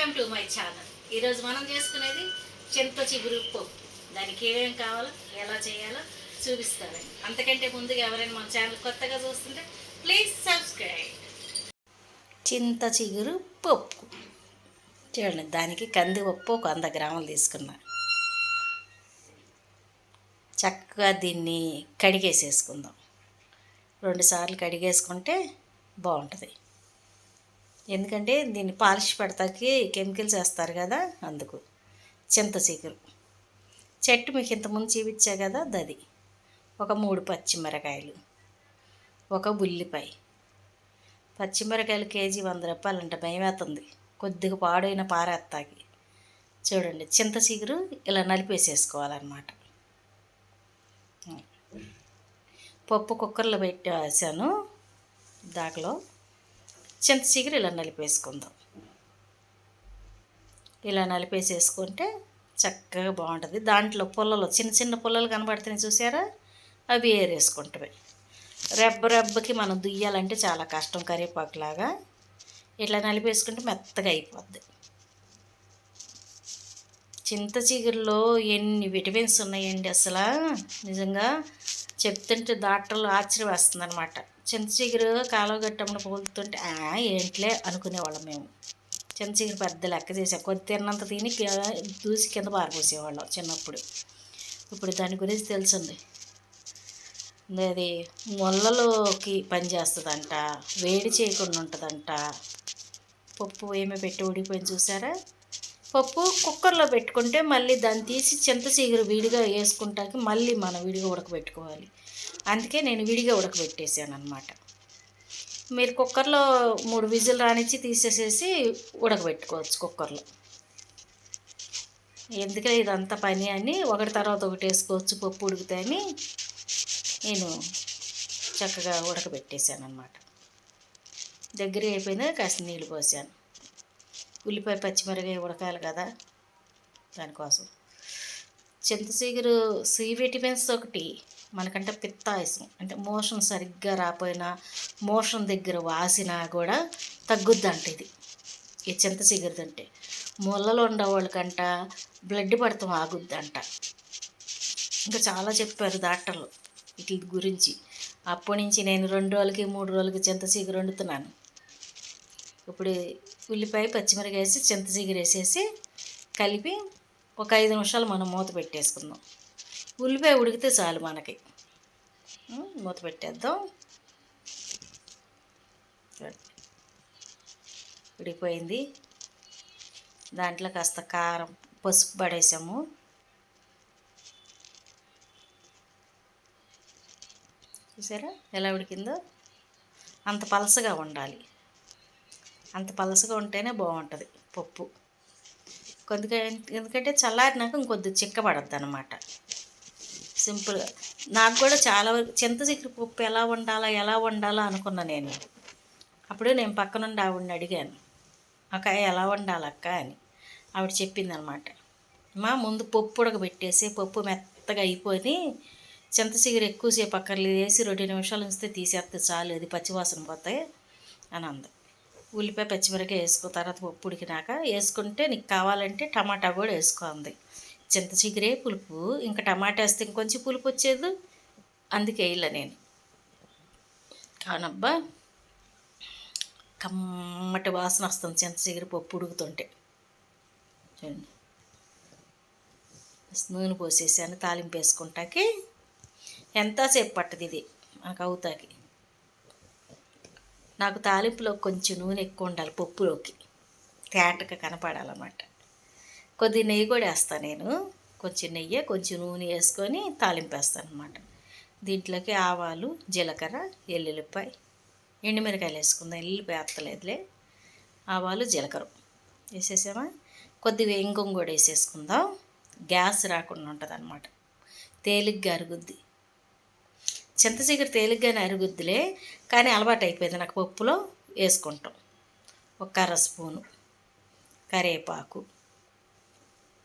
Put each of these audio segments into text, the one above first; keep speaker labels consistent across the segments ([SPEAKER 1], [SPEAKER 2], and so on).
[SPEAKER 1] Welcome to my channel ఈరోజు మనం చేసుకునేది చింత చిగురు పప్పు. దానికి ఏమేమి కావాలో ఎలా చేయాలో చూపిస్తానండి. అంతకంటే ముందుగా ఎవరైనా మన ఛానల్ కొత్తగా చూస్తుంటే ప్లీజ్ సబ్స్క్రైబ్ చింత చిగురు పప్పు. చూడండి దానికి కందిపప్పు ఒక వంద గ్రాములు తీసుకున్నా. చక్కగా దీన్ని కడిగేసేసుకుందాం. రెండుసార్లు కడిగేసుకుంటే బాగుంటుంది. ఎందుకంటే దీన్ని పాలిష్ పెడతాకి కెమికల్స్ వేస్తారు కదా అందుకు. చింత చిగురు చెట్టు మీకు ఇంతకుముందు చూపించా కదా దది. ఒక మూడు పచ్చిమిరకాయలు. ఒక ఉల్లిపాయ. పచ్చిమిరకాయలు కేజీ వంద రూపాయలు అంటే భయం వేస్తుంది. కొద్దిగా పాడైన పారేస్తాకి చూడండి చింత చిగురు ఇలా నలిపేసేసుకోవాలన్నమాట. పప్పు కుక్కర్లో పెట్టి వేసాను దాకలో చింత చిగురు ఇలా నలిపేసుకుందాం. ఇలా నలిపేసేసుకుంటే చక్కగా బాగుంటుంది. దాంట్లో పుల్లలు చిన్న చిన్న పుల్లలు కనబడుతున్నాయి చూసారా? అవి ఏరేసుకుంటవి రెబ్బ రెబ్బకి మనం దుయ్యాలంటే చాలా కష్టం కరివేపాకులాగా. ఇట్లా నలిపేసుకుంటే మెత్తగా అయిపోద్ది. చింత చిగురులో ఎన్ని విటమిన్స్ ఉన్నాయండి అసలు? నిజంగా చెప్తుంటే డాక్టర్లు ఆశ్చర్యం వేస్తుంది అనమాట చిగురు కాలువ గట్టమ్మని పోలుతుంటే ఏంట్లే అనుకునేవాళ్ళం మేము. చింత చిగురు పెద్ద లెక్క చేసాం కొద్ది తిన్నంత తిని దూసి కింద పారిపోసేవాళ్ళం చిన్నప్పుడు. ఇప్పుడు దాని గురించి తెలుసుంది. అది మొల్లలోకి పనిచేస్తుందంట వేడి చేయకుండా ఉంటుందంట. పప్పు ఏమి పెట్టి ఉడిపోయింది చూసారా? పప్పు కుక్కర్లో పెట్టుకుంటే మళ్ళీ దాన్ని తీసి చింతసీగురు విడిగా వేసుకుంటానికి మళ్ళీ మనం విడిగా ఉడకబెట్టుకోవాలి. అందుకే నేను విడిగా ఉడకబెట్టేసాను అనమాట మీరు కుక్కర్లో మూడు విజిల్ రానిచ్చి తీసేసేసి ఉడకబెట్టుకోవచ్చు కుక్కర్లో. ఎందుకంటే ఇదంతా పని అని ఒకటి తర్వాత ఒకటి వేసుకోవచ్చు పప్పు అని నేను చక్కగా ఉడకబెట్టేశాను అనమాట దగ్గర అయిపోయిందా కాస్త నీళ్ళు పోసాను. ఉల్లిపాయ పచ్చిమిరకాయ ఉడకాలి కదా దానికోసం. చింతసీగురు సి విటమిన్స్ ఒకటి మనకంటే పిత్తాయసం అంటే మోషన్ సరిగ్గా రాపోయినా మోషన్ దగ్గర వాసినా కూడా తగ్గుద్దంట ఇది. ఈ చింతసీగురు అంటే ముళ్ళలో ఉండేవాళ్ళకంట బ్లడ్ పడతాం ఆగుద్దంట. ఇంకా చాలా చెప్పారు డాక్టర్లు వీటి గురించి. అప్పటి నుంచి నేను రెండు రోజులకి మూడు రోజులకి చింతసీగురు వండుతున్నాను. ఇప్పుడు ఉల్లిపాయ పచ్చిమిరకాయ వేసి చింతసీగురు వేసేసి కలిపి ఒక ఐదు నిమిషాలు మనం మూత పెట్టేసుకుందాం. ఉల్లిపాయ ఉడికితే చాలు మనకి. మూత పెట్టేద్దాం. ఉడికిపోయింది. దాంట్లో కాస్త కారం పసుపు పడేసాము. చూసారా ఎలా ఉడికిందో? అంత పలసగా ఉండాలి. అంత పలసగా ఉంటేనే బాగుంటుంది పప్పు. కొద్దిగా ఎందుకంటే చల్లారినాక ఇంకొద్ది చిక్కబడద్దు అనమాట సింపుల్గా నాకు కూడా చాలా వరకు చింత చిక్కుడు పప్పు ఎలా వండాలా ఎలా వండాలా అనుకున్నా నేను. అప్పుడు నేను పక్కనుండి ఆవిడని అడిగాను అక్క ఎలా వండాలక్క అని. ఆవిడ చెప్పింది అనమాట మా ముందు పప్పు ఉడకబెట్టేసి పప్పు మెత్తగా అయిపోయి చింత చిగురు ఎక్కువసేపు అక్కర్లేదు వేసి రెండు నిమిషాలు ఉంచితే తీసేస్తే చాలు అది పచ్చివాసన పోతాయి అని అంది. ఉల్లిపాయ పచ్చిమిరకాయ వేసుకో తర్వాత పప్పు ఉడికినాక వేసుకుంటే నీకు కావాలంటే టమాటా కూడా వేసుకోండి చింత చిగురే పులుపు ఇంకా టమాటా వేస్తే ఇంకొంచెం పులుపు వచ్చేది అందుకే వేయలే నేను. కానబ్బా కమ్మటి వాసన వస్తుంది చింత చిగురు పప్పు ఉడుకుతుంటే. చూడండి. నూనె పోసేసాను తాలింపు వేసుకుంటాకి ఎంతసేపు పట్టదు ఇది మనకు అవుతాకి. నాకు తాలింపులో కొంచెం నూనె ఎక్కువ ఉండాలి పప్పులోకి. తేటగా కనపడాలన్నమాట. కొద్ది నెయ్యి కూడా వేస్తాను నేను. కొంచెం నెయ్యి కొంచెం నూనె వేసుకొని తాలింపు వేస్తాను అనమాట దీంట్లోకి ఆవాలు జీలకర్ర ఎల్లుల్లిపాయ ఎండుమిరకాయలు వేసుకుందాం. ఎల్లుల్లిపాయ అత్తలేదులే. ఆవాలు జీలకర్ర. వేసేసామా? కొద్దిగా ఇంకొం కూడా వేసేసుకుందాం. గ్యాస్ రాకుండా ఉంటుంది అనమాట తేలిగ్గా అరుగుద్ది. చింతచిగురు తేలిగ్గానే అరుగుద్దిలే కానీ అలవాటు అయిపోయింది నాకు పప్పులో వేసుకుంటాం. ఒక కర్ర స్పూను కరివేపాకు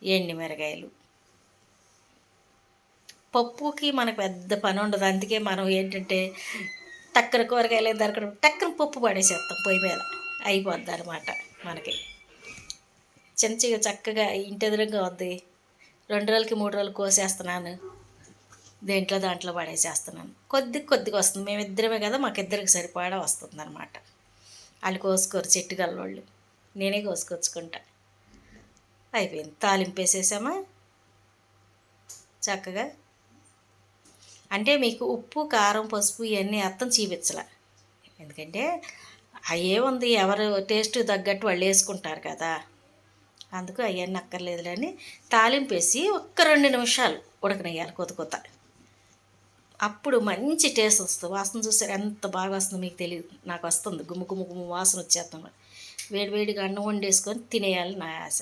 [SPEAKER 1] ఎండుమిరకాయలు పప్పుకి మనకు పెద్ద పని ఉండదు అందుకే మనం ఏంటంటే టక్కన కూరగాయలు దొరకడం టక్కన పప్పు పడేసేస్తాం పొయ్యి మీద. అయిపోద్ది అనమాట మనకి. చిన్న చిన్న చక్కగా ఇంటి ఎదురుగా వద్ది రెండు రోజులకి మూడు రోజులు కోసేస్తున్నాను. దేంట్లో దాంట్లో పడేసేస్తున్నాను. కొద్ది కొద్దిగా వస్తుంది. మేమిద్దరమే కదా మాకిద్దరికి సరిపడా వస్తుంది అనమాట వాళ్ళు కోసుకోరు చెట్టు గల్లోళ్ళు నేనే కోసుకొచ్చుకుంటా. అయిపోయింది. తాలింపు వేసేసామా? చక్కగా. అంటే మీకు ఉప్పు కారం పసుపు ఇవన్నీ అర్థం చూపించలే. ఎందుకంటే అయ్యే ఉంది. ఎవరు టేస్ట్ తగ్గట్టు వాళ్ళు వేసుకుంటారు కదా. అందుకు అవన్నీ అక్కర్లేదు అని తాలింపు వేసి ఒక్క రెండు నిమిషాలు ఉడకనేయాలి కొత్త కొత్త అప్పుడు మంచి టేస్ట్ వస్తుంది. వాసన చూసారు ఎంత బాగా వస్తుందో మీకు తెలియదు. నాకు వస్తుంది. గుమ్ము గుమ్ము గుమ్ము వాసన వచ్చేస్తుంది వేడి వేడిగా అన్నం వండేసుకొని తినేయాలి నా ఆశ.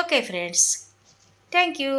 [SPEAKER 1] Okay friends. Thank you.